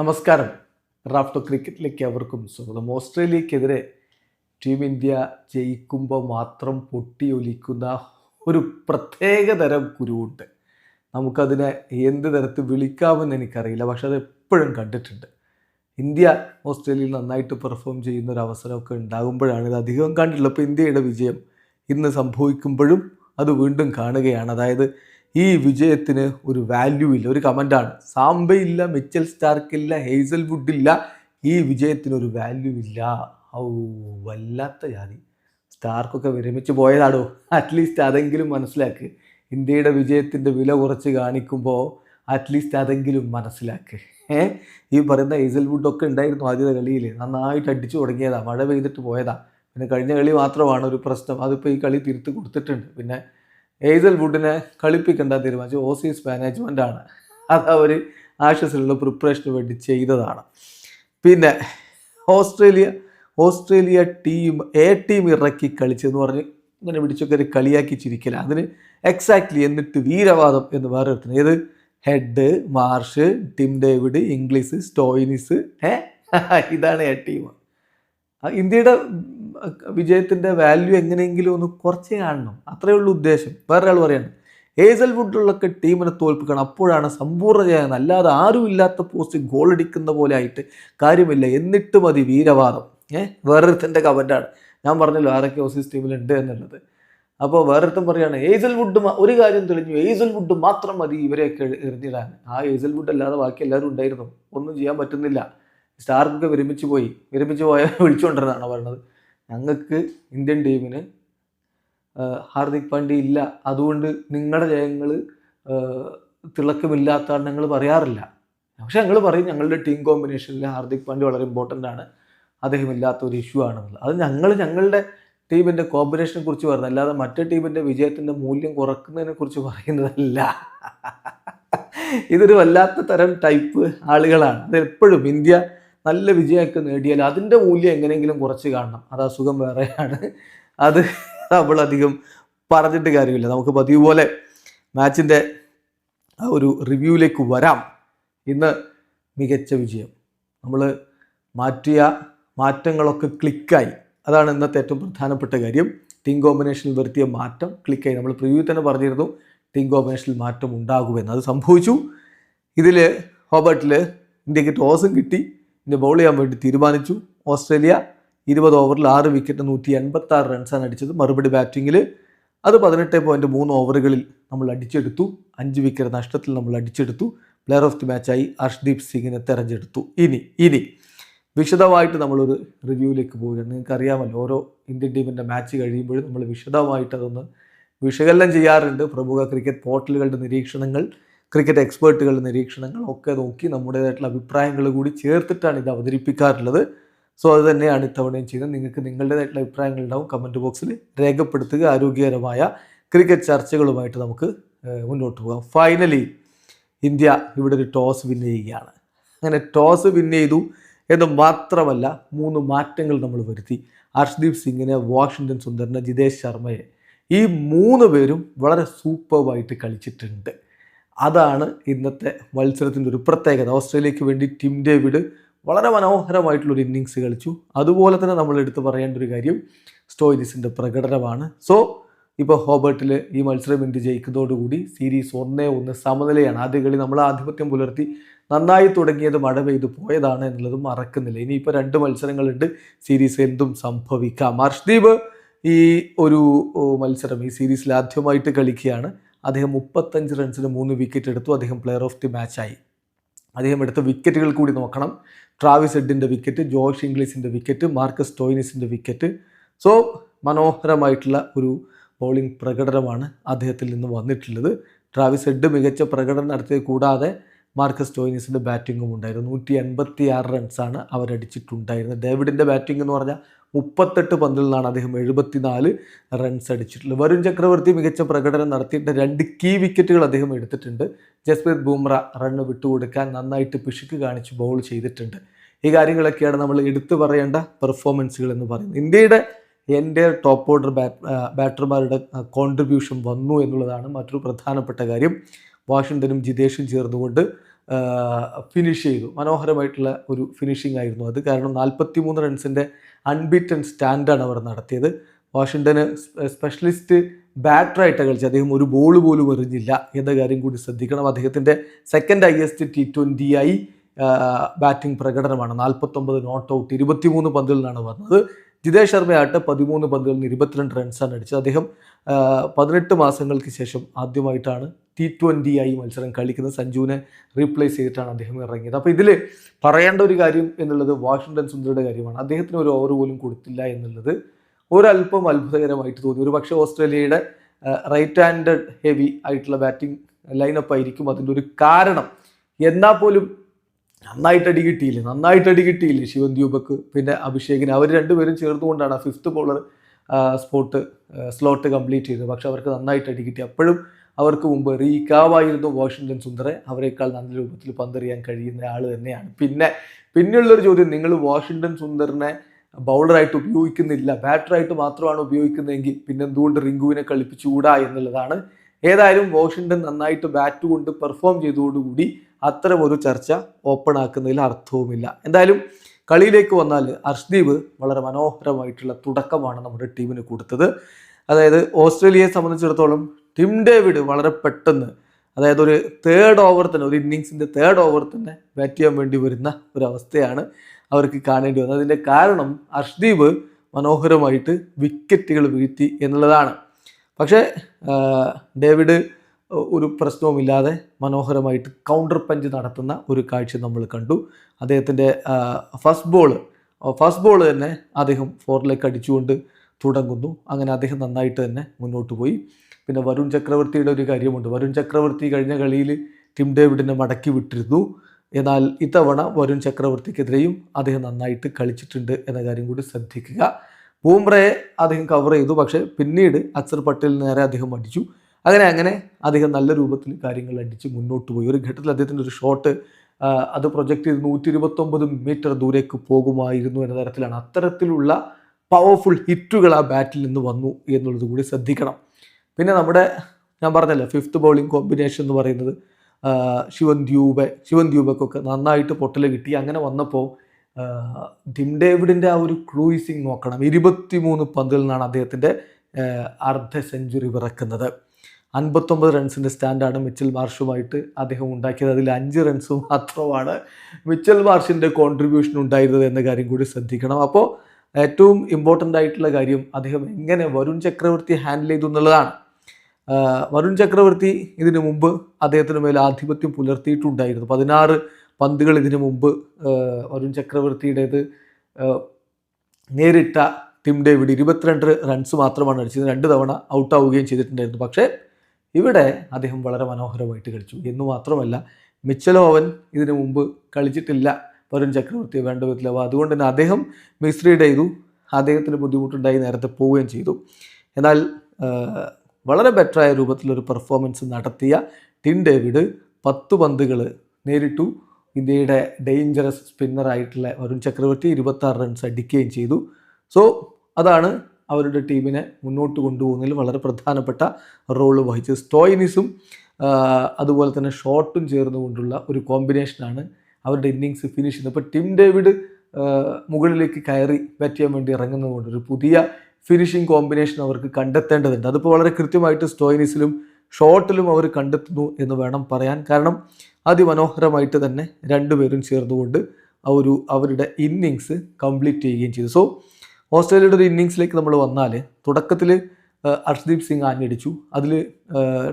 നമസ്കാരം. റാഫ്റ്റോ ക്രിക്കറ്റിലേക്ക് അവർക്കും സ്വാഗതം. ഓസ്ട്രേലിയക്കെതിരെ ടീം ഇന്ത്യ ജയിക്കുമ്പോൾ മാത്രം പൊട്ടിയൊലിക്കുന്ന ഒരു പ്രത്യേക തരം കുരുവുണ്ട്. നമുക്കതിനെ എന്ത് തരത്തിൽ വിളിക്കാമെന്ന് എനിക്കറിയില്ല. പക്ഷെ അത് എപ്പോഴും കണ്ടിട്ടുണ്ട്. ഇന്ത്യ ഓസ്ട്രേലിയയിൽ നന്നായിട്ട് പെർഫോം ചെയ്യുന്ന ഒരു അവസരമൊക്കെ ഉണ്ടാകുമ്പോഴാണ് ഇത് അധികം കണ്ടിട്ടുള്ളത്. ഇപ്പോൾ ഇന്ത്യയുടെ വിജയം ഇന്ന് സംഭവിക്കുമ്പോഴും അത് വീണ്ടും കാണുകയാണ്. അതായത് ഈ വിജയത്തിന് ഒരു വാല്യൂ ഇല്ല ഒരു കമന്റാണ് സാംബയില്ല മിച്ചൽ സ്റ്റാർക്കില്ല ഹേസൽ വുഡില്ല ഈ വിജയത്തിന് ഒരു വാല്യൂ ഇല്ല. ഔ വല്ലാത്ത ജാതി. സ്റ്റാർക്കൊക്കെ വിരമിച്ച് പോയതാടോ? അറ്റ്ലീസ്റ്റ് അതെങ്കിലും മനസ്സിലാക്ക്. ഇന്ത്യയുടെ വിജയത്തിന്റെ വില കുറച്ച് കാണിക്കുമ്പോൾ അറ്റ്ലീസ്റ്റ് അതെങ്കിലും മനസ്സിലാക്ക്. ഏ? ഈ പറയുന്ന ഹേസൽവുഡൊക്കെ ഉണ്ടായിരുന്നു ആദ്യത്തെ കളിയിൽ നന്നായിട്ട് അടിച്ചു തുടങ്ങിയതാണ് മഴ പെയ്തിട്ട് പോയതാണ് പിന്നെ കഴിഞ്ഞ കളി മാത്രമാണ് ഒരു പ്രശ്നം. അതിപ്പോൾ ഈ കളി തിരുത്തി കൊടുത്തിട്ടുണ്ട്. പിന്നെ ഏസൽ വുഡിനെ കളിപ്പിക്കേണ്ട തീരുമാനിച്ചു ഓസീസ് മാനേജ്മെന്റ് ആണ് അത് അവർ ആഷസിലുള്ള പ്രിപ്പറേഷന് വേണ്ടി ചെയ്തതാണ്. പിന്നെ Australia Australia team A team ഇറക്കി കളിച്ചെന്ന് പറഞ്ഞ് ഇങ്ങനെ പിടിച്ചൊക്കെ ഒരു കളിയാക്കി ചിരിക്കില്ല അതിന് എക്സാക്ട്ലി എന്നിട്ട് വീരവാദം എന്ന് വേറെ എടുത്തത് ഏത്? Head Marsh Tim David Inglis Stoinis. ഏ? ഇതാണ് എ ടീം. ഇന്ത്യയുടെ വിജയത്തിന്റെ വാല്യൂ എങ്ങനെയെങ്കിലും ഒന്ന് കുറച്ച് കാണണം. അത്രയേ ഉള്ളൂ ഉദ്ദേശം. വേറൊരാൾ പറയാണ് ഏസൽ വുഡിലൊക്കെ ടീമിനെ തോൽപ്പിക്കണം. അപ്പോഴാണ് സമ്പൂർണ ജയം. അല്ലാതെ ആരും ഇല്ലാത്ത പോസ്റ്റ് ഗോൾ അടിക്കുന്ന പോലെ ആയിട്ട് കാര്യമില്ല. എന്നിട്ട് മതി വീരവാദം. ഏഹ് വേറൊരുത്തന്റെ കമന്റാണ് ഞാൻ പറഞ്ഞല്ലോ ആരൊക്കെ ഓസീസ് ടീമിലുണ്ട് എന്നുള്ളത്. അപ്പോൾ വേറൊരുത്തം പറയുകയാണ് ഏസൽ വുഡ് ഒരു കാര്യം തെളിഞ്ഞു. ഏസൽ വുഡ് മാത്രം മതി ഇവരെയൊക്കെ എറിഞ്ഞിടാൻ. ആ ഏസൽ വുഡ് അല്ലാതെ ബാക്കി എല്ലാവരും ഉണ്ടായിരുന്നു. ഒന്നും ചെയ്യാൻ പറ്റുന്നില്ല. സ്റ്റാർക്കൊക്കെ വിരമിച്ച് പോയി. വിരമിച്ച് പോയ വിളിച്ചുകൊണ്ടിരുന്നതാണ് പറയുന്നത് ഞങ്ങൾക്ക് ഇന്ത്യൻ ടീമിന് ഹാർദിക് പാണ്ഡ്യ ഇല്ല. അതുകൊണ്ട് നിങ്ങളുടെ ജയങ്ങൾ തിളക്കമില്ലാത്തതാണ് ഞങ്ങൾ പറയാറില്ല. പക്ഷെ ഞങ്ങൾ പറയും ഞങ്ങളുടെ ടീം കോമ്പിനേഷനിൽ ഹാർദിക് പാണ്ഡ്യ വളരെ ഇമ്പോർട്ടന്റ് ആണ്. അദ്ദേഹം ഇല്ലാത്ത ഒരു ഇഷ്യൂ ആണെന്നുള്ളത്. അത് ഞങ്ങൾ ഞങ്ങളുടെ ടീമിന്റെ കോമ്പിനേഷനെ കുറിച്ച് പറയുന്നത്. അല്ലാതെ മറ്റേ ടീമിന്റെ വിജയത്തിന്റെ മൂല്യം കുറക്കുന്നതിനെ കുറിച്ച് പറയുന്നതല്ല. ഇതൊരു വല്ലാത്ത തരം ടൈപ്പ് ആളുകളാണ്. അത് എപ്പോഴും ഇന്ത്യ നല്ല വിജയമൊക്കെ നേടിയാൽ അതിന്റെ മൂല്യം എങ്ങനെയെങ്കിലും കുറച്ച് കാണണം. അത് അസുഖം വേറെയാണ്. അത് നമ്മളധികം പറഞ്ഞിട്ട് കാര്യമില്ല. നമുക്ക് പതിവ് പോലെ മാച്ചിന്റെ ആ ഒരു റിവ്യൂവിലേക്ക് വരാം. ഇന്ന് മികച്ച വിജയം. നമ്മൾ മാറ്റിയ മാറ്റങ്ങളൊക്കെ ക്ലിക്കായി. അതാണ് ഇന്നത്തെ ഏറ്റവും പ്രധാനപ്പെട്ട കാര്യം. ടീം കോമ്പിനേഷനിൽ വരുത്തിയ മാറ്റം ക്ലിക്കായി. നമ്മൾ പ്രിവ്യൂ തന്നെ പറഞ്ഞിരുന്നു ടീം കോമ്പിനേഷനിൽ മാറ്റം ഉണ്ടാകുമെന്ന്. അത് സംഭവിച്ചു. ഇതിൽ ഹോബർട്ടിൽ ഇന്ത്യയ്ക്ക് ടോസും കിട്ടി. ഇന്ത്യ ബൗൾ ചെയ്യാൻ വേണ്ടി തീരുമാനിച്ചു. ഓസ്ട്രേലിയ ഇരുപത് ഓവറിൽ ആറ് വിക്കറ്റ് നൂറ്റി എൺപത്തി ആറ് റൺസാണ് അടിച്ചത്. മറുപടി ബാറ്റിങ്ങിൽ അത് പതിനെട്ട് പോയിന്റ് മൂന്ന് ഓവറുകളിൽ നമ്മൾ അടിച്ചെടുത്തു. അഞ്ച് വിക്കറ്റ് നഷ്ടത്തിൽ നമ്മൾ അടിച്ചെടുത്തു. പ്ലെയർ ഓഫ് ദി മാച്ചായി അർഷ്ദീപ് സിംഗിനെ തെരഞ്ഞെടുത്തു. ഇനി ഇനി വിശദമായിട്ട് നമ്മളൊരു റിവ്യൂവിലേക്ക് പോവുകയാണ്. നിങ്ങൾക്ക് അറിയാമല്ലോ ഓരോ ഇന്ത്യൻ ടീമിന്റെ മാച്ച് കഴിയുമ്പോഴും നമ്മൾ വിശദമായിട്ട് അതൊന്ന് വിശകലനം ചെയ്യാറുണ്ട്. പ്രമുഖ ക്രിക്കറ്റ് പോർട്ടലുകളുടെ നിരീക്ഷണങ്ങൾ ക്രിക്കറ്റ് എക്സ്പേർട്ടുകളുടെ നിരീക്ഷണങ്ങൾ ഒക്കെ നോക്കി നമ്മുടേതായിട്ടുള്ള അഭിപ്രായങ്ങൾ കൂടി ചേർത്തിട്ടാണ് ഇത് അവതരിപ്പിക്കാറുള്ളത്. സോ അത് തന്നെയാണ് ഇത്തവണയും ചെയ്യുന്നത്. നിങ്ങൾക്ക് നിങ്ങളുടേതായിട്ടുള്ള അഭിപ്രായങ്ങൾ ഉണ്ടാവും. കമന്റ് ബോക്സിൽ രേഖപ്പെടുത്തുക. ആരോഗ്യകരമായ ക്രിക്കറ്റ് ചർച്ചകളുമായിട്ട് നമുക്ക് മുന്നോട്ട് പോകാം. ഫൈനലി ഇന്ത്യ ഇവിടെ ഒരു ടോസ് വിൻ ചെയ്യുകയാണ്. അങ്ങനെ ടോസ് വിൻ ചെയ്തു എന്ന് മാത്രമല്ല മൂന്ന് മാറ്റങ്ങൾ നമ്മൾ വരുത്തി. ഹർഷ്ദീപ് സിംഗിനെ വാഷിങ്ടൺ സുന്ദറിനെ ജിതേഷ് ശർമ്മയെ ഈ മൂന്ന് പേരും വളരെ സൂപ്പർവായിട്ട് കളിച്ചിട്ടുണ്ട്. അതാണ് ഇന്നത്തെ മത്സരത്തിന്റെ ഒരു പ്രത്യേകത. ഓസ്ട്രേലിയക്ക് വേണ്ടി ടിം ഡേവിഡ് വളരെ മനോഹരമായിട്ടുള്ളൊരു ഇന്നിങ്സ് കളിച്ചു. അതുപോലെ തന്നെ നമ്മൾ എടുത്തു പറയേണ്ട ഒരു കാര്യം സ്റ്റോയിനിസിന്റെ പ്രകടനമാണ്. സോ ഇപ്പോൾ ഹോബർട്ടിൽ ഈ മത്സരം ഇന്ത്യ ജയിക്കുന്നതോടുകൂടി സീരീസ് ഒന്നേ ഒന്ന് സമനിലയാണ്. ആദ്യ കളി നമ്മൾ ആധിപത്യം പുലർത്തി നന്നായി തുടങ്ങിയത് മഴ പെയ്തു പോയതാണ് എന്നുള്ളത് മറക്കുന്നില്ല. ഇനിയിപ്പോൾ രണ്ട് മത്സരങ്ങളുണ്ട്. സീരീസ് എന്തും സംഭവിക്കാം. ഹർഷ്ദീപ് ഈ ഒരു മത്സരം ഈ സീരീസിൽ ആദ്യമായിട്ട് കളിക്കുകയാണ്. അദ്ദേഹം മുപ്പത്തഞ്ച് റൺസിന് മൂന്ന് വിക്കറ്റ് എടുത്തു. അദ്ദേഹം പ്ലെയർ ഓഫ് ദി മാച്ചായി അദ്ദേഹം എടുത്ത വിക്കറ്റുകൾ കൂടി നോക്കണം. ട്രാവിസ് എഡിന്റെ വിക്കറ്റ് ജോഷ് ഇംഗ്ലീഷിന്റെ വിക്കറ്റ് മാർക്കസ് ടോയിനിസിന്റെ വിക്കറ്റ് സോ മനോഹരമായിട്ടുള്ള ഒരു ബൗളിംഗ് പ്രകടനമാണ് അദ്ദേഹത്തിൽ നിന്ന് വന്നിട്ടുള്ളത്. ട്രാവിസ് എഡ് മികച്ച പ്രകടനം നടത്തിയത് കൂടാതെ മാർക്കസ് ടോയിനിസിന്റെ ബാറ്റിങ്ങും ഉണ്ടായിരുന്നു. നൂറ്റി എൺപത്തി ആറ് റൺസാണ് അവരടിച്ചിട്ടുണ്ടായിരുന്നത്. ഡേവിഡിന്റെ ബാറ്റിംഗ് എന്ന് പറഞ്ഞാൽ മുപ്പത്തെട്ട് പന്തിൽ നിന്നാണ് അദ്ദേഹം എഴുപത്തിനാല് റൺസ് അടിച്ചിട്ടുള്ളത്. വരുൺ ചക്രവർത്തി മികച്ച പ്രകടനം നടത്തിയിട്ട് രണ്ട് കീ വിക്കറ്റുകൾ അദ്ദേഹം എടുത്തിട്ടുണ്ട്. ജസ്പ്രീത് ബുംറ റണ്ണ് വിട്ടുകൊടുക്കാൻ നന്നായിട്ട് പിശുക്ക് കാണിച്ച് ബോൾ ചെയ്തിട്ടുണ്ട്. ഈ കാര്യങ്ങളൊക്കെയാണ് നമ്മൾ എടുത്തു പറയേണ്ട പെർഫോമൻസുകൾ എന്ന് പറയുന്നത്. ഇന്ത്യയുടെ എന്റെ ടോപ്പ് ഓർഡർ ബാറ്റർമാരുടെ കോൺട്രിബ്യൂഷൻ വന്നു എന്നുള്ളതാണ് മറ്റൊരു പ്രധാനപ്പെട്ട കാര്യം. വാഷിങ്ടനും ജിതേഷും ചേർന്നുകൊണ്ട് ഫിനിഷ് ചെയ്തു. മനോഹരമായിട്ടുള്ള ഒരു ഫിനിഷിംഗ് ആയിരുന്നു അത്. കാരണം നാൽപ്പത്തി മൂന്ന് റൺസിന്റെ അൺബീറ്റൺ സ്റ്റാൻഡാണ് അവർ നടത്തിയത്. വാഷിങ്ടന് സ്പെഷ്യലിസ്റ്റ് ബാറ്ററായിട്ട് കളിച്ച് അദ്ദേഹം ഒരു ബോൾ പോലും എറിഞ്ഞില്ല എന്ന കാര്യം കൂടി ശ്രദ്ധിക്കണം. അദ്ദേഹത്തിന്റെ സെക്കൻഡ് ഹയസ്റ്റ് ടി ട്വന്റി ആയി ബാറ്റിംഗ് പ്രകടനമാണ്. നാൽപ്പത്തൊമ്പത് നോട്ട് ഔട്ട് ഇരുപത്തിമൂന്ന് പന്തിൽ നിന്നാണ് വന്നത്. ജിതേഷ് ശർമ്മയാട്ട് പതിമൂന്ന് പന്തുകളിൽ ഇരുപത്തിരണ്ട് റൺസാണ് അടിച്ചത്. അദ്ദേഹം പതിനെട്ട് മാസങ്ങൾക്ക് ശേഷം ആദ്യമായിട്ടാണ് ടി ട്വന്റി ആയി മത്സരം കളിക്കുന്നത്. സഞ്ജുവിനെ റീപ്ലേസ് ചെയ്തിട്ടാണ് അദ്ദേഹം ഇറങ്ങിയത്. അപ്പോൾ ഇതിൽ പറയേണ്ട ഒരു കാര്യം എന്നുള്ളത് വാഷിങ്ടൺ സുന്ദറുടെ കാര്യമാണ്. അദ്ദേഹത്തിന് ഒരു ഓവർ പോലും കൊടുത്തില്ല എന്നുള്ളത് ഒരല്പം അത്ഭുതകരമായിട്ട് തോന്നി. ഒരു പക്ഷേ ഓസ്ട്രേലിയയുടെ റൈറ്റ് ഹാൻഡഡ് ഹെവി ആയിട്ടുള്ള ബാറ്റിംഗ് ലൈനപ്പ് ആയിരിക്കും അതിന്റെ ഒരു കാരണം. എന്നാൽ പോലും നന്നായിട്ട് അടി കിട്ടിയില്ലേ? നന്നായിട്ട് അടി കിട്ടിയില്ലേ ശിവൻ ദ്യൂപക്ക്? പിന്നെ അഭിഷേകിന് അവർ രണ്ടുപേരും ചേർന്നുകൊണ്ടാണ് ആ fifth bowler spot slot complete ചെയ്തത്. പക്ഷെ അവർക്ക് നന്നായിട്ട് അടി കിട്ടി. അപ്പോഴും അവർക്ക് മുമ്പ് റീകാവായിരുന്നു വാഷിങ്ടൺ സുന്ദറെ. അവരെക്കാൾ നല്ല രൂപത്തിൽ പന്തെറിയാൻ കഴിയുന്ന ആൾ തന്നെയാണ്. പിന്നെ പിന്നെയുള്ളൊരു ചോദ്യം. നിങ്ങൾ വാഷിങ്ടൺ സുന്ദറിനെ ബൗളറായിട്ട് ഉപയോഗിക്കുന്നില്ല. ബാറ്ററായിട്ട് മാത്രമാണ് ഉപയോഗിക്കുന്നതെങ്കിൽ പിന്നെ എന്തുകൊണ്ട് റിങ്കുവിനെ കളിപ്പിച്ചുകൂടാ എന്നുള്ളതാണ്. ഏതായാലും വാഷിങ്ടൺ നന്നായിട്ട് ബാറ്റ് കൊണ്ട് പെർഫോം ചെയ്തതോടുകൂടി അത്തരം ഒരു ചർച്ച ഓപ്പൺ ആക്കുന്നതിൽ അർത്ഥവുമില്ല. എന്തായാലും കളിയിലേക്ക് വന്നാൽ അർഷ്ദീപ് വളരെ മനോഹരമായിട്ടുള്ള തുടക്കമാണ് നമ്മുടെ ടീമിന് കൊടുത്തത്. അതായത് ഓസ്ട്രേലിയയെ സംബന്ധിച്ചിടത്തോളം ടിം ഡേവിഡ് വളരെ പെട്ടെന്ന് അതായത് ഒരു തേർഡ് ഓവർ തന്നെ ഒരു ഇന്നിങ്സിന്റെ തേർഡ് ഓവർ തന്നെ ബാറ്റ് ചെയ്യാൻ വേണ്ടി വരുന്ന ഒരു അവസ്ഥയാണ് അവർക്ക് കാണേണ്ടി വന്നത്. അതിന്റെ കാരണം അർഷ്ദീപ് മനോഹരമായിട്ട് വിക്കറ്റുകൾ വീഴ്ത്തി എന്നുള്ളതാണ്. പക്ഷേ ഡേവിഡ് ഒരു പ്രശ്നവുമില്ലാതെ മനോഹരമായിട്ട് കൗണ്ടർ പഞ്ച് നടത്തുന്ന ഒരു കാഴ്ച നമ്മൾ കണ്ടു. അദ്ദേഹത്തിന്റെ ഫസ്റ്റ് ബോൾ ഫസ്റ്റ് ബോൾ തന്നെ അദ്ദേഹം ഫോറിലേക്ക് അടിച്ചുകൊണ്ട് തുടങ്ങുന്നു. അങ്ങനെ അദ്ദേഹം നന്നായിട്ട് തന്നെ മുന്നോട്ട് പോയി. പിന്നെ വരുൺ ചക്രവർത്തിയുടെ ഒരു കാര്യമുണ്ട്. വരുൺ ചക്രവർത്തി കഴിഞ്ഞ കളിയിൽ ടിം ഡേവിഡിനെ മടക്കി വിട്ടിരുന്നു. എന്നാൽ ഇത്തവണ വരുൺ ചക്രവർത്തിക്കെതിരെയും അദ്ദേഹം നന്നായിട്ട് കളിച്ചിട്ടുണ്ട് എന്ന കാര്യം കൂടി ശ്രദ്ധിക്കുക. ബൂംറയെ അദ്ദേഹം കവർ ചെയ്തു. പക്ഷേ പിന്നീട് അക്സർ പട്ടേലിന് നേരെ അദ്ദേഹം അടിച്ചു അങ്ങനെ അങ്ങനെ അദ്ദേഹം നല്ല രൂപത്തിൽ കാര്യങ്ങൾ അടിച്ച് മുന്നോട്ട് പോയി. ഒരു ഘട്ടത്തിൽ അദ്ദേഹത്തിന്റെ ഒരു ഷോട്ട് അത് പ്രൊജക്റ്റ് ചെയ്ത് നൂറ്റി ഇരുപത്തൊമ്പത് മീറ്റർ ദൂരേക്ക് പോകുമായിരുന്നു എന്ന തരത്തിലാണ് അത്തരത്തിലുള്ള പവർഫുൾ ഹിറ്റുകൾ ആ ബാറ്റിൽ നിന്ന് വന്നു എന്നുള്ളത് കൂടി ശ്രദ്ധിക്കണം. പിന്നെ നമ്മുടെ ഞാൻ പറഞ്ഞല്ലോ ഫിഫ്ത്ത് ബൗളിംഗ് കോമ്പിനേഷൻ എന്ന് പറയുന്നത് ശിവൻ ദ്യൂബെ ശിവൻ ദ്യൂബക്കൊക്കെ നന്നായിട്ട് പൊട്ടൽ കിട്ടി. അങ്ങനെ വന്നപ്പോൾ ഡിം ഡേവിഡിന്റെ ആ ഒരു ക്രൂയിസിങ് നോക്കണം. ഇരുപത്തി മൂന്ന് പന്തിൽ നിന്നാണ് അദ്ദേഹത്തിന്റെ അർദ്ധ സെഞ്ചുറി പിറക്കുന്നത് അൻപത്തൊമ്പത് റൺസിന്റെ സ്റ്റാൻഡാണ് മിച്ചൽ മാർഷുമായിട്ട് അദ്ദേഹം ഉണ്ടാക്കിയത്. അതിൽ അഞ്ച് റൺസ് മാത്രമാണ് മിച്ചൽ മാർഷിന്റെ കോൺട്രിബ്യൂഷൻ ഉണ്ടായിരുന്നത് എന്ന കാര്യം കൂടി ശ്രദ്ധിക്കണം. അപ്പോൾ ഏറ്റവും ഇമ്പോർട്ടന്റ് ആയിട്ടുള്ള കാര്യം അദ്ദേഹം എങ്ങനെ വരുൺ ചക്രവർത്തി ഹാൻഡിൽ ചെയ്തു എന്നുള്ളതാണ്. വരുൺ ചക്രവർത്തി ഇതിനു മുമ്പ് അദ്ദേഹത്തിന് മേൽ ആധിപത്യം പുലർത്തിയിട്ടുണ്ടായിരുന്നു. പതിനാറ് പന്തുകൾ ഇതിനു മുമ്പ് വരുൺ ചക്രവർത്തിയുടേത് നേരിട്ട ടിം ഡേവിഡ് ഇരുപത്തിരണ്ട് റൺസ് മാത്രമാണ് അടിച്ചത്. രണ്ട് തവണ ഔട്ടാവുകയും ചെയ്തിട്ടുണ്ടായിരുന്നു. പക്ഷേ ഇവിടെ അദ്ദേഹം വളരെ മനോഹരമായിട്ട് കളിച്ചു. എന്ന് മാത്രമല്ല മിച്ചലോവൻ ഇതിനു മുമ്പ് കളിച്ചിട്ടില്ല. വരുൺ ചക്രവർത്തി വേണ്ട അപ്പോൾ അതുകൊണ്ട് തന്നെ അദ്ദേഹം മിസ്രീഡ് ചെയ്തു. അദ്ദേഹത്തിന് ബുദ്ധിമുട്ടുണ്ടായി നേരത്തെ പോവുകയും ചെയ്തു. എന്നാൽ വളരെ ബെറ്ററായ രൂപത്തിലൊരു പെർഫോമൻസ് നടത്തിയ ടിൻ ഡേവിഡ് പത്ത് പന്തുകൾ നേരിട്ടു. ഇന്ത്യയുടെ ഡേഞ്ചറസ് സ്പിന്നറായിട്ടുള്ള വരുൺ ചക്രവർത്തി ഇരുപത്താറ് റൺസ് അടിക്കുകയും ചെയ്തു. സോ അതാണ് അവരുടെ ടീമിനെ മുന്നോട്ട് കൊണ്ടുപോകുന്നതിൽ വളരെ പ്രധാനപ്പെട്ട റോൾ വഹിച്ചത്. സ്റ്റോയിനിസും അതുപോലെ തന്നെ ഷോട്ടും ചേർന്നുകൊണ്ടുള്ള ഒരു കോമ്പിനേഷനാണ് അവരുടെ ഇന്നിങ്സ് ഫിനിഷ് ചെയ്യുന്നത്. ഇപ്പോൾ ടിം ഡേവിഡ് മുകളിലേക്ക് കയറി ബാറ്റ് ചെയ്യാൻ വേണ്ടി ഇറങ്ങുന്നതുകൊണ്ട് ഒരു പുതിയ ഫിനിഷിംഗ് കോമ്പിനേഷൻ അവർക്ക് കണ്ടെത്തേണ്ടതുണ്ട്. അതിപ്പോൾ വളരെ കൃത്യമായിട്ട് സ്റ്റോയിനിസിലും ഷോട്ടിലും അവർ കണ്ടെത്തുന്നു എന്ന് വേണം പറയാൻ. കാരണം അതിമനോഹരമായിട്ട് തന്നെ രണ്ടുപേരും ചേർന്നുകൊണ്ട് ആ ഒരു അവരുടെ ഇന്നിങ്സ് കംപ്ലീറ്റ് ചെയ്യുകയും ചെയ്തു. സോ ഓസ്ട്രേലിയയുടെ ഒരു ഇന്നിങ്സിലേക്ക് നമ്മൾ വന്നാൽ തുടക്കത്തിൽ അർഷ്ദീപ് സിംഗ് ആഞ്ഞടിച്ചു. അതിൽ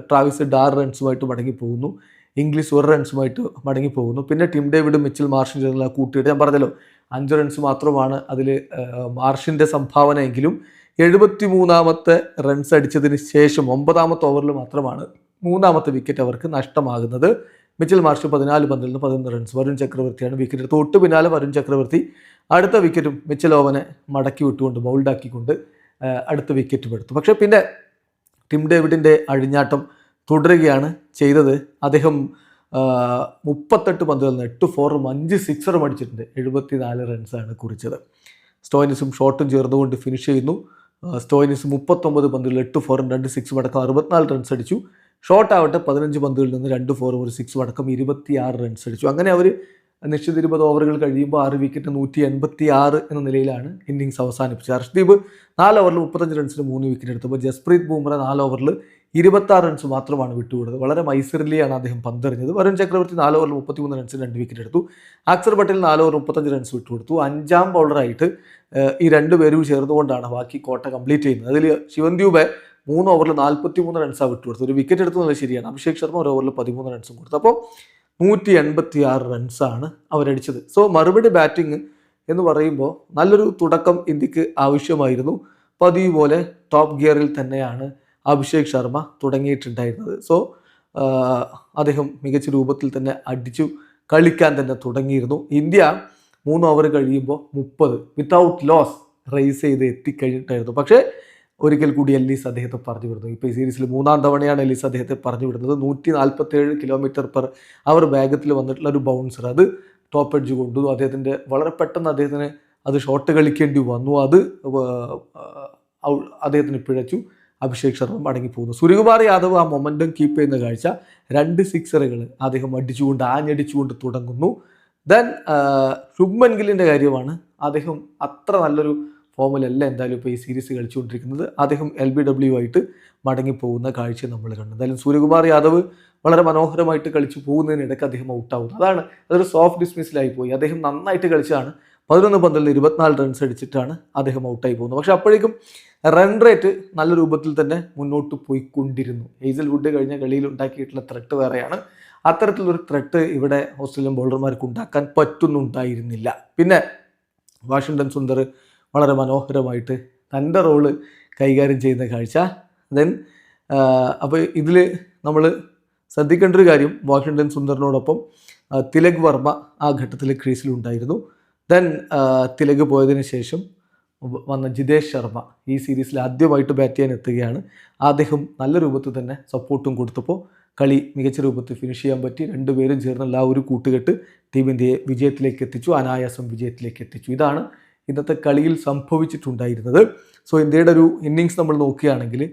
ട്രാവിസ് ഡാർ റൺസുമായിട്ട് മടങ്ങി പോകുന്നു. ഇംഗ്ലീഷ് ഒരു റൺസുമായിട്ട് മടങ്ങി പോകുന്നു. പിന്നെ ടിം ഡേവിഡ് മിച്ചൽ മാർഷിൻ ചേർന്നുള്ള കൂട്ടിയിട്ട് ഞാൻ പറഞ്ഞല്ലോ അഞ്ച് റൺസ് മാത്രമാണ് അതിൽ മാർഷിന്റെ സംഭാവന എങ്കിലും എഴുപത്തി മൂന്നാമത്തെ റൺസ് അടിച്ചതിന് ശേഷം ഒമ്പതാമത്തെ ഓവറിൽ മാത്രമാണ് മൂന്നാമത്തെ വിക്കറ്റ് അവർക്ക് നഷ്ടമാകുന്നത്. മിച്ചൽ മാർഷ് പതിനാല് പന്തിൽ നിന്ന് പതിനൊന്ന് റൺസ് വരുൺ ചക്രവർത്തിയാണ് വിക്കറ്റ് തൊട്ട് പിന്നാലെ വരുൺ ചക്രവർത്തി അടുത്ത വിക്കറ്റും മിച്ചൽ ഓവനെ മടക്കി വിട്ടുകൊണ്ട് ബൗൾഡാക്കിക്കൊണ്ട് അടുത്ത വിക്കറ്റും എടുത്തു. പക്ഷേ പിന്നെ ടിം ഡേവിഡിന്റെ അഴിഞ്ഞാട്ടം തുടരുകയാണ് ചെയ്തത്. അദ്ദേഹം മുപ്പത്തെട്ട് പന്തുകളിൽ നിന്ന് എട്ട് ഫോറും അഞ്ച് സിക്സറും അടിച്ചിട്ടുണ്ട്. എഴുപത്തിനാല് റൺസാണ് കുറിച്ചത്. സ്റ്റോയിനിസും ഷോട്ടും ചേർന്നുകൊണ്ട് ഫിനിഷ് ചെയ്യുന്നു. സ്റ്റോയിനിസ് മുപ്പത്തൊമ്പത് പന്തുകളിൽ എട്ട് ഫോറും രണ്ട് സിക്സും അടക്കം അറുപത്തിനാല് റൺസ് അടിച്ചു. ഷോർട്ട് ആവട്ടെ പതിനഞ്ച് പന്തുകളിൽ നിന്ന് രണ്ട് ഫോറും ഒരു സിക്സും അടക്കം ഇരുപത്തിയാറ് റൺസ് അടിച്ചു. അങ്ങനെ അവർ നിശ്ചിത ഇരുപത് ഓവറുകൾ കഴിയുമ്പോൾ ആറ് വിക്കറ്റ് നൂറ്റി എൺപത്തി ആറ് എന്ന നിലയിലാണ് ഇന്നിങ്സ് അവസാനിപ്പിച്ചത്. ഹർഷ്ദീപ് നാല് ഓവറിൽ മുപ്പത്തഞ്ച് റൺസിന് മൂന്ന് വിക്കറ്റ് എടുത്തപ്പോൾ ജസ്പ്രീത് ബുംറ നാല് ഓവറിൽ ഇരുപത്തി ആറ് റൺസ് മാത്രമാണ് വിട്ടുകൊടുത്തത്. വളരെ മൈസറിലിയാണ് അദ്ദേഹം പന്തെറിഞ്ഞത്. വരുൺ ചക്രവർത്തി നാല് ഓവറിൽ മുപ്പത്തിമൂന്ന് റൺസിന് രണ്ട് വിക്കറ്റ് എടുത്തു. അക്സർ പട്ടേൽ നാല് ഓവർ മുപ്പത്തഞ്ച് റൺസ് വിട്ടുകൊടുത്തു. അഞ്ചാം ബൗളറായിട്ട് ഈ രണ്ട് പേരും ചേർന്നുകൊണ്ടാണ് ബാക്കി കോട്ട കംപ്ലീറ്റ് ചെയ്യുന്നത്. അതിൽ ശിവന്ത്യൂബെ മൂന്ന് ഓവറിൽ നാൽപ്പത്തി മൂന്ന് റൺസാണ് വിട്ടുകൊടുത്തത്. ഒരു വിക്കറ്റ് എടുത്തു നല്ല ശരിയാണ്. അഭിഷേക് ശർമ്മ ഒരു ഓവറിൽ പതിമൂന്ന് റൺസും കൊടുത്തു. അപ്പോൾ നൂറ്റി എൺപത്തി ആറ് റൺസാണ് അവരടിച്ചത്. സോ മറുപടി ബാറ്റിംഗ് എന്ന് പറയുമ്പോൾ നല്ലൊരു തുടക്കം ഇന്ത്യയ്ക്ക് ആവശ്യമായിരുന്നു. പതിവ് പോലെ ടോപ്പ് ഗിയറിൽ തന്നെയാണ് അഭിഷേക് ശർമ്മ തുടങ്ങിയിട്ടുണ്ടായിരുന്നത്. സോ അദ്ദേഹം മികച്ച രൂപത്തിൽ തന്നെ അടിച്ചു കളിക്കാൻ തന്നെ തുടങ്ങിയിരുന്നു. ഇന്ത്യ മൂന്ന് ഓവർ കഴിയുമ്പോൾ മുപ്പത് വിത്തൗട്ട് ലോസ് റേസ് ചെയ്ത് എത്തിക്കഴിഞ്ഞിട്ടായിരുന്നു. പക്ഷേ ഒരിക്കൽ കൂടി എല്ലീസ് അദ്ദേഹത്തെ പറഞ്ഞു വിടുന്നു ഇപ്പോൾ ഈ സീരീസിൽ മൂന്നാം തവണയാണ് എല്ലീസ് അദ്ദേഹത്തെ പറഞ്ഞു വിടുന്നത് നൂറ്റി നാൽപ്പത്തേഴ് കിലോമീറ്റർ പെർ അവർ വേഗത്തിൽ വന്നിട്ടുള്ള ഒരു ബൗൺസർ അത് ടോപ്പ് എഡ്ജ് കൊണ്ടു. അദ്ദേഹത്തിന്റെ വളരെ പെട്ടെന്ന് അദ്ദേഹത്തിന് അത് ഷോട്ട് കളിക്കേണ്ടി വന്നു. അത് അദ്ദേഹത്തിന് പിഴച്ചു. അഭിഷേക് ശർമ്മ മടങ്ങിപ്പോകുന്നു. സൂര്യകുമാർ യാദവ് ആ മൊമെന്റം കീപ്പ് ചെയ്യുന്ന കാഴ്ച രണ്ട് സിക്സറുകൾ അദ്ദേഹം അടിച്ചുകൊണ്ട് ആഞ്ഞടിച്ചുകൊണ്ട് തുടങ്ങുന്നു. ദെൻ ശുഭ്മൻ ഗില്ലിന്റെ കാര്യമാണ്. അദ്ദേഹം അത്ര നല്ലൊരു ഫോമിലല്ല എന്തായാലും ഇപ്പോൾ ഈ സീരീസ് കളിച്ചുകൊണ്ടിരിക്കുന്നത്. അദ്ദേഹം എൽ ബി ഡബ്ല്യു ആയിട്ട് മടങ്ങിപ്പോകുന്ന കാഴ്ച നമ്മൾ കണ്ടു. എന്തായാലും സൂര്യകുമാർ യാദവ് വളരെ മനോഹരമായിട്ട് കളിച്ചു പോകുന്നതിനിടയ്ക്ക് അദ്ദേഹം ഔട്ടാവുന്നു. അതാണ് അതൊരു സോഫ്റ്റ് ഡിസ്മിസിലായി പോയി. അദ്ദേഹം നന്നായിട്ട് കളിച്ചാണ് പതിനൊന്ന് പന്തിൽ ഇരുപത്തിനാല് റൺസ് അടിച്ചിട്ടാണ് അദ്ദേഹം ഔട്ടായി പോകുന്നത്. പക്ഷെ അപ്പോഴേക്കും റൺ റേറ്റ് നല്ല രൂപത്തിൽ തന്നെ മുന്നോട്ട് പോയിക്കൊണ്ടിരുന്നു. ഹേസൽവുഡ് കഴിഞ്ഞ കളിയിൽ ഉണ്ടാക്കിയിട്ടുള്ള ത്രെട്ട് വേറെയാണ്. അത്തരത്തിലൊരു ത്രെട്ട് ഇവിടെ ഓസ്ട്രേലിയൻ ബൗളർമാർക്ക് ഉണ്ടാക്കാൻ പറ്റുന്നുണ്ടായിരുന്നില്ല. പിന്നെ വാഷിങ്ടൺ സുന്ദർ വളരെ മനോഹരമായിട്ട് തന്റെ റോൾ കൈകാര്യം ചെയ്യുന്ന കാഴ്ച. ദെൻ അപ്പോൾ ഇതിൽ നമ്മൾ ശ്രദ്ധിക്കേണ്ട ഒരു കാര്യം വാഷിങ്ടൺ സുന്ദറിനോടൊപ്പം തിലക് വർമ്മ ആ ഘട്ടത്തിൽ ക്രീസിലുണ്ടായിരുന്നു ദെൻ തിലക് പോയതിന് ശേഷം വന്ന ജിതേഷ് ശർമ്മ ഈ സീരീസിൽ ആദ്യമായിട്ട് ബാറ്റ് ചെയ്യാൻ എത്തുകയാണ്. അദ്ദേഹം നല്ല രൂപത്തിൽ തന്നെ സപ്പോർട്ടും കൊടുത്തപ്പോൾ കളി മികച്ച രൂപത്തിൽ ഫിനിഷ് ചെയ്യാൻ പറ്റി. രണ്ടുപേരും ചേർന്നുള്ള ആ ഒരു കൂട്ടുകെട്ട് ടീം ഇന്ത്യയെ വിജയത്തിലേക്ക് എത്തിച്ചു അനായാസം വിജയത്തിലേക്ക് എത്തിച്ചു. ഇതാണ് ഇന്നത്തെ കളിയിൽ സംഭവിച്ചിട്ടുണ്ടായിരുന്നത്. സോ ഇന്ത്യയുടെ ഒരു ഇന്നിങ്സ് നമ്മൾ നോക്കുകയാണെങ്കിൽ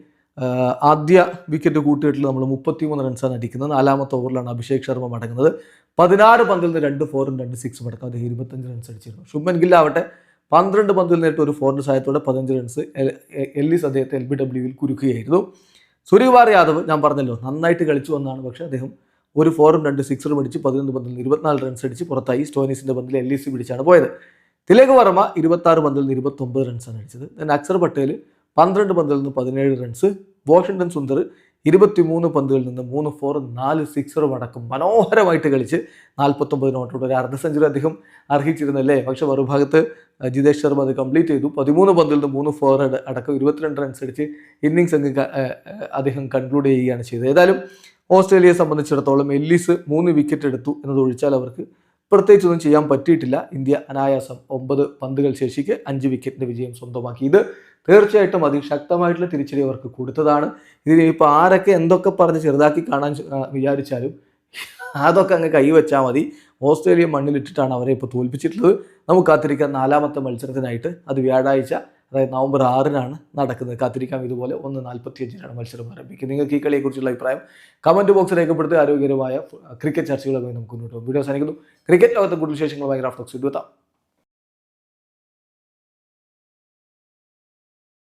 ആദ്യ വിക്കറ്റ് കൂട്ടുകെട്ടിൽ നമ്മൾ മുപ്പത്തിമൂന്ന് റൺസാണ് അടിക്കുന്നത്. നാലാമത്തെ ഓവറിലാണ് അഭിഷേക് ശർമ്മ മടങ്ങുന്നത്. പതിനാറ് പന്തിൽ നിന്ന് രണ്ട് ഫോറും രണ്ട് സിക്സും അടക്കം അദ്ദേഹം ഇരുപത്തഞ്ച് റൺസ് അടിച്ചിരുന്നു. ശുഭൻ ഗിൽ പന്ത്രണ്ട് പന്തിൽ നേരിട്ട് ഒരു ഫോറിന്റെ സഹായത്തോടെ പതിനഞ്ച് റൺസ് എല്ലിസ് അദ്ദേഹത്തെ എൽ ബി ഡബ്ല്യുവിൽ കുരുക്കുകയായിരുന്നു. സൂര്യകുമാർ യാദവ് ഞാൻ പറഞ്ഞല്ലോ നന്നായിട്ട് കളിച്ചു വന്നാണ് പക്ഷേ അദ്ദേഹം ഒരു ഫോറും രണ്ട് സിക്സറും അടിച്ച് പതിനൊന്ന് പന്തിൽ ഇരുപത്തിനാല് റൺസ് അടിച്ച് പുറത്തായി. സ്റ്റോനീസിന്റെ പന്തിൽ എൽ ഇ സി പിടിച്ചാണ് പോയത്. തിലക് വർമ്മ ഇരുപത്താറ് പന്തിൽ നിന്ന് ഇരുപത്തൊമ്പത് റൺസാണ് അടിച്ചത്. ദെൻ അക്സർ പട്ടേൽ പന്ത്രണ്ട് പന്തിൽ നിന്ന് പതിനേഴ് റൺസ് വാഷിങ്ടൺ സുന്ദർ ഇരുപത്തിമൂന്ന് പന്തുകളിൽ നിന്ന് മൂന്ന് ഫോർ നാല് സിക്സറും അടക്കം മനോഹരമായിട്ട് കളിച്ച് നാൽപ്പത്തൊമ്പത് നോട്ടോട് ഒരു അർദ്ധ സെഞ്ചുറി അദ്ദേഹം അർഹിച്ചിരുന്നല്ലേ പക്ഷെ മറുഭാഗത്ത് ജിതേഷ് ശർമ്മ അത് കംപ്ലീറ്റ് ചെയ്തു. പതിമൂന്ന് പന്തിൽ നിന്ന് മൂന്ന് ഫോർ അടക്കം ഇരുപത്തിരണ്ട് റൺസ് അടിച്ച് ഇന്നിങ്സ് അങ്ങ് അദ്ദേഹം കൺക്ലൂഡ് ചെയ്യുകയാണ് ചെയ്തത്. ഏതായാലും ഓസ്ട്രേലിയയെ സംബന്ധിച്ചിടത്തോളം എല്ലിസ് മൂന്ന് വിക്കറ്റ് എടുത്തു എന്നതൊഴിച്ചാൽ അവർക്ക് പ്രത്യേകിച്ചൊന്നും ചെയ്യാൻ പറ്റിയിട്ടില്ല. ഇന്ത്യ അനായാസം ഒമ്പത് പന്തുകൾ ശേഷിക്ക് അഞ്ച് വിക്കറ്റിന്റെ വിജയം സ്വന്തമാക്കി. ഇത് തീർച്ചയായിട്ടും അതിശക്തമായിട്ടുള്ള തിരിച്ചടി അവർക്ക് കൊടുത്തതാണ്. ഇതിന് ആരൊക്കെ എന്തൊക്കെ പറഞ്ഞ് ചെറുതാക്കി കാണാൻ വിചാരിച്ചാലും അതൊക്കെ അങ്ങ് കൈവച്ചാൽ മതി. ഓസ്ട്രേലിയ മണ്ണിലിട്ടിട്ടാണ് അവരെ ഇപ്പോൾ തോൽപ്പിച്ചിട്ടുള്ളത്. നമുക്ക് കാത്തിരിക്കാം നാലാമത്തെ മത്സരത്തിനായിട്ട്. അത് വ്യാഴാഴ്ച അതായത് നവംബർ ആറിനാണ് നടക്കുന്നത്. കാത്തിരിക്കാം. ഇതുപോലെ ഒന്ന് നാൽപ്പത്തിയഞ്ചിനാണ് മത്സരം ആരംഭിക്കുന്നത്. നിങ്ങൾക്ക് ഈ കളിയെക്കുറിച്ചുള്ള അഭിപ്രായം കമന്റ് ബോക്സിൽ രേഖപ്പെടുത്തി ആരോഗ്യകരമായ ക്രിക്കറ്റ് ചർച്ചകളുമായി നമുക്ക് മുന്നോട്ട് പോകും. വീഡിയോ സാധിക്കുന്നു ക്രിക്കറ്റ് ലോകത്തെ കൂടുതൽ വിശേഷങ്ങളുമായി ഗ്രാഫ്റ്റോക്സ് ഇടുവെത്താം